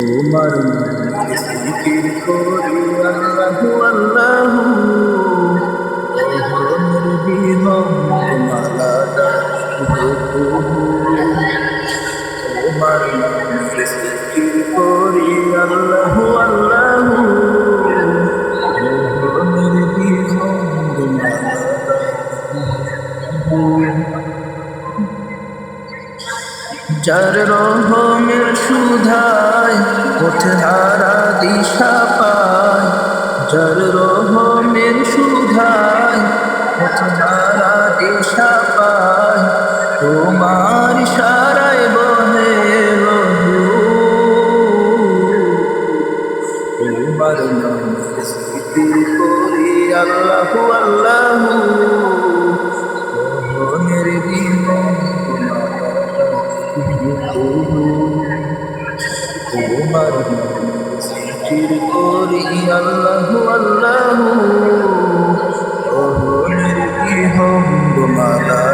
তোমার জিকির করি আল্লাহু আল্লাহু ওহর বিহম মালাদা তোমার জিকির করি আল্লাহু আল্লাহু ওহর বিহম মালাদা যার রহমের সুধায় পথে হারা দিশা পায়, যার রহমের সুধায় পথে হারা দিশা পায়, তোমার সারায় বহে তোমার নাম করি আল্লাহু আল্লাহু। তোমার জিকির করি আল্লাহু আল্লাহু। মোহনের বিহম মালা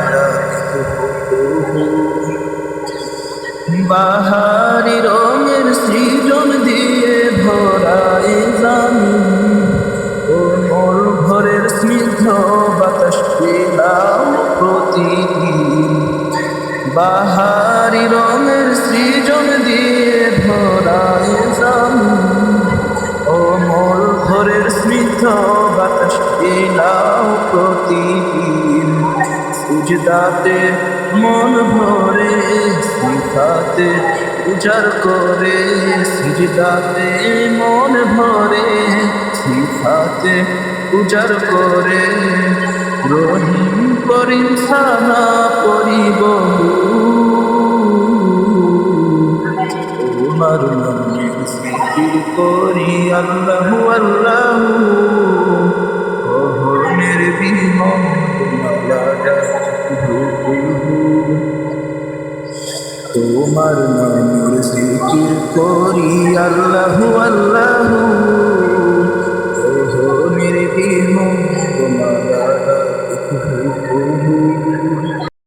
বাহারি রঙের সৃজন দিয়ে ভরায় বাহারি রঙের সৃজন দিয়ে ভরায় ও মোর ঘরের স্নিগ্ধ বাতাস পেলাম প্রতিদিন। সুজদাতে মন ভরে সিফাতে উজার করে সিজদাতে মন ভরে সিফাতে উজার করে। রহিম করিম সানা পরিব আল্লাহু আল্লাহ মালাডা তোমার নামের করি আল্লাহু